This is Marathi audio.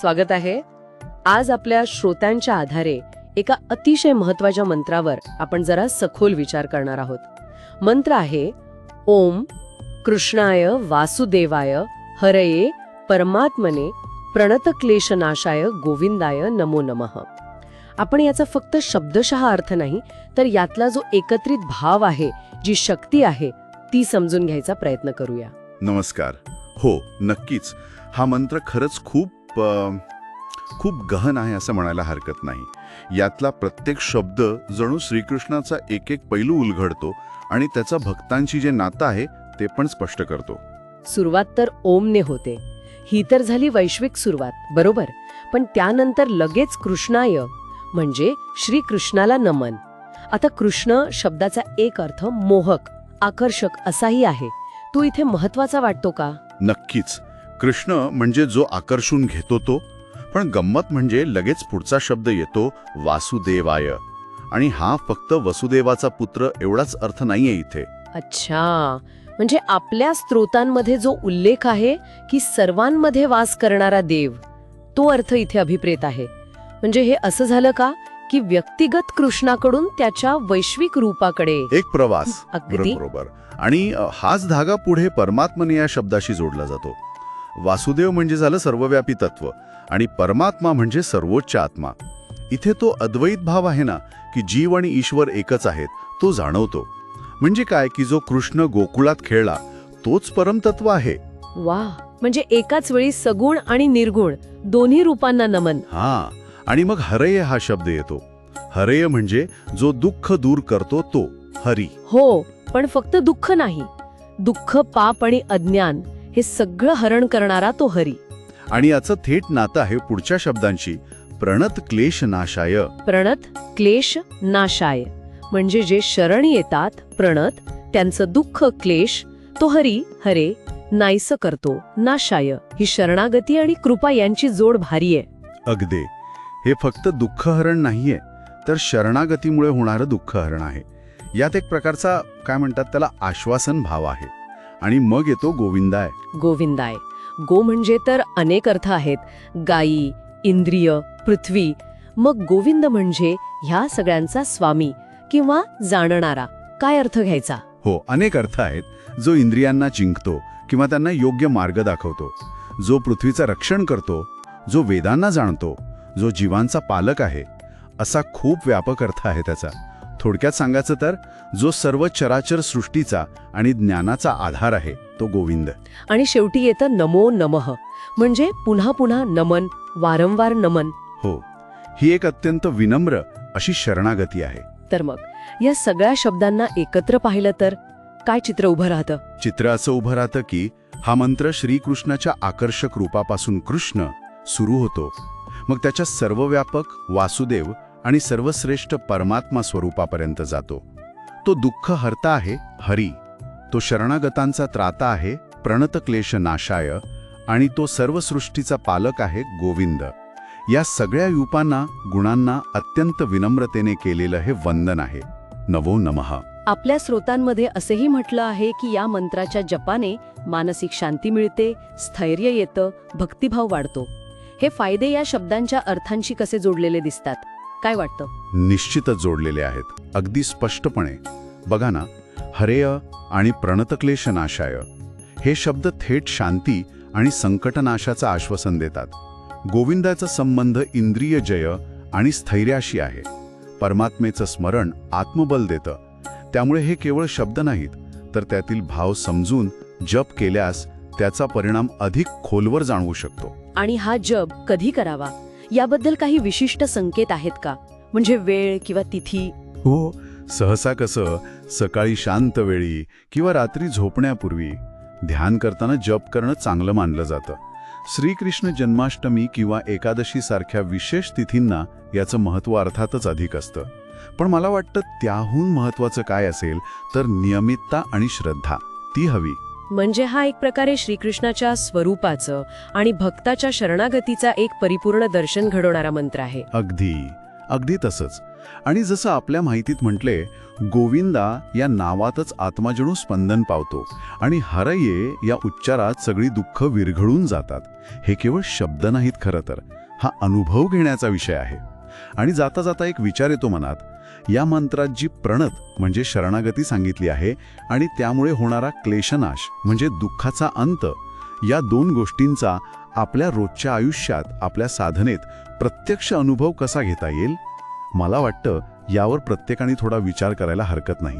स्वागत आहे. आज आपल्या श्रोत्यांच्या आधारे एका अतिशय महत्त्वाच्या मंत्रावर आपण जरा सखोल विचार करणार आहोत. मंत्र आहे ओम कृष्णाय वासुदेवाय हरये परमात्मने प्रणतक्लेशनाशाय गोविंदाय नमो नमः. आपण याचा फक्त शब्दशः अर्थ नाही तर यातला जो एकत्रित भाव आहे जी शक्ती आहे ती समजून घ्यायचा प्रयत्न करूया. नमस्कार. हो नक्कीच. हा मंत्र खरंच खूप अ, खूप गहन आहे असं म्हणायला हरकत नाही. यातला प्रत्येक शब्द जणू श्रीकृष्णाचा एक एक पैलू उलगडतो आणि त्याचा भक्तांशी जे नातं आहे ते पण स्पष्ट करतो. सुरुवात तर ओमने होते. ही तर झाली वैश्विक सुरुवात बरोबर? पण त्यानंतर लगेच कृष्णाय म्हणजे श्री कृष्णाला नमन. आता कृष्ण शब्दाचा एक अर्थ मोहक आकर्षक असाही आहे. तो इथे महत्त्वाचा वाटतो का? नक्कीच. कृष्ण म्हणजे जो आकर्षून घेतो तो पण गंमत म्हणजे लगेच पुढचा शब्द येतो वासुदेवाय. आणि हा फक्त वसुदेवाचा पुत्र एवढाच अर्थ नाहीये इथे. अच्छा. म्हणजे आपल्या स्त्रोतांमध्ये जो उल्लेख आहे की सर्वांमध्ये वास करणारा देव तो अर्थ इथे अभिप्रेत आहे. म्हणजे हे असं झालं का की व्यक्तिगत कृष्णाकडून त्याच्या वैश्विक रूपाकडे एक प्रवास अगदी. बरोबर आणि हाच धागा पुढे परमात्मने या शब्दाशी जोडला जातो. वासुदेव म्हणजे झालं सर्वव्यापी तत्व आणि परमात्मा म्हणजे सर्वोच्च आत्मा. इथे तो अद्वैत भाव आहे ना की जीव आणि ईश्वर एकच आहेत तो जाणवतो. म्हणजे काय की जो कृष्ण गोकुळात खेळला तोच परमतत्व आहे? वा म्हणजे एकाच वेळी सगुण आणि निर्गुण दोन्ही रूपांना नमन. हा आणि मग हरय हा शब्द येतो. हरय म्हणजे जो दुःख दूर करतो तो हरी. हो पण फक्त दुःख नाही. दुःख पाप आणि अज्ञान हे सगळं हरण करणारा तो हरी. आणि याचं थेट नातं आहे पुढच्या शब्दांशी. प्रणत क्लेश नाशाय. प्रणत क्लेश नाशाय. म्हणजे जे शरण येतात प्रणत त्यांचं दुःख क्लेश तो हरी हरे नाहीस करतो नाशाय. ही शरणागती आणि कृपा यांची जोड भारी आहे. अगदे. हे फक्त दुःखहरण नाहीये तर शरणागतीमुळे होणारं दुःखहरण आहे. यात एक प्रकारचा काय म्हणतात त्याला आश्वासन भाव आहे. आणि मग येतो गोविंदाय. गोविंदाय. गो म्हणजे तर अनेक अर्थ आहेत. गायी इंद्रिय पृथ्वी. मग गोविंद म्हणजे ह्या सगळ्यांचा स्वामी किंवा जाणणारा. काय अर्थ घ्यायचा? हो अनेक अर्थ आहेत. जो इंद्रियांना जिंकतो किंवा त्यांना योग्य मार्ग दाखवतो. जो पृथ्वीचं रक्षण करतो जो वेदांना जाणतो जो जीवांचा पालक आहे असा खूप व्यापक अर्थ आहे त्याचा. थोडक्यात सांगायचं तर जो सर्व चराचर सृष्टीचा आणि ज्ञानाचा आधार आहे तो गोविंद. आणि शेवटी येतं नमो नमः. म्हणजे पुन्हा पुन्हा नमन वारंवार नमन. हो ही एक अत्यंत विनम्र अशी शरणागती आहे. तर मग या सगळ्या शब्दांना एकत्र पाहिलं तर काय चित्र उभं राहतं? चित्र असं उभं राहतं की हा मंत्र श्रीकृष्णाच्या आकर्षक रूपापासून कृष्ण सुरू होतो. मग त्याच्या सर्वव्यापक वासुदेव आणि सर्वश्रेष्ठ परमात्मा स्वरूपापर्यंत जातो. तो दुःख हरता आहे हरी. तो शरणागतांचा त्राता आहे प्रणतक्लेश नाशाय. आणि तो सर्वसृष्टीचा पालक आहे गोविंद. या सगळ्या युपांना गुणांना अत्यंत विनम्रतेने केलेलं हे वंदन आहे. नवो नमः. आपल्या स्रोतांमध्ये असेही म्हटलं आहे की या मंत्राच्या जपाने मानसिक शांती मिळते स्थैर्य येतं भक्तिभाव वाढतो. हे फायदे या शब्दांच्या अर्थांशी कसे जोडलेले दिसतात? काय वाटतं? निश्चितच जोडलेले आहेत. अगदी स्पष्टपणे. बघा ना हरेय आणि प्रणतक्लेश नाशाय. हे शब्द थेट शांती आणि संकटनाशाचं आश्वासन देतात. गोविंदाचा संबंध इंद्रिय जय आणि स्थैर्याशी आहे. परमात्मेचं स्मरण आत्मबल देतं. त्यामुळे हे केवळ शब्द नाहीत तर त्यातील भाव समजून जप केल्यास त्याचा परिणाम अधिक खोलवर जाणवू शकतो. आणि हा जप कधी करावा? याबद्दल काही विशिष्ट संकेत आहेत का? म्हणजे वेळ किंवा तिथी? हो सहसा कसं सकाळी शांत वेळी किंवा रात्री झोपण्यापूर्वी ध्यान करताना जप करणं चांगलं मानलं जातं. श्रीकृष्ण जन्माष्टमी किंवा एकादशी सारख्या विशेष तिथींना याचं महत्त्व अर्थातच अधिक असतं. पण मला वाटतं त्याहून महत्त्वाचं काय असेल तर नियमितता आणि श्रद्धा. ती हवी. म्हणजे हा एक प्रकारे श्रीकृष्णाच्या स्वरूपाचं आणि भक्ताच्या शरणागतीचा एक परिपूर्ण दर्शन घडवणारा मंत्र आहे. अगदी अगदी तसंच. आणि जसं आपल्या माहितीत म्हटले गोविंदा या नावातच आत्माजणू स्पंदन पावतो आणि हरये या उच्चारात सगळी दुःख विरघळून जातात. हे केवळ शब्द नाहीत खरं तर. हा अनुभव घेण्याचा विषय आहे. आणि जाता जाता एक विचार येतो मनात या मंत्रात जी प्रणत म्हणजे शरणागती सांगितली आहे आणि त्यामुळे होणारा क्लेशनाश म्हणजे दुःखाचा अंत या दोन गोष्टींचा आपल्या रोजच्या आयुष्यात आपल्या साधनेत प्रत्यक्ष अनुभव कसा घेता येईल? मला वाटतं यावर प्रत्येकाने थोडा विचार करायला हरकत नाही.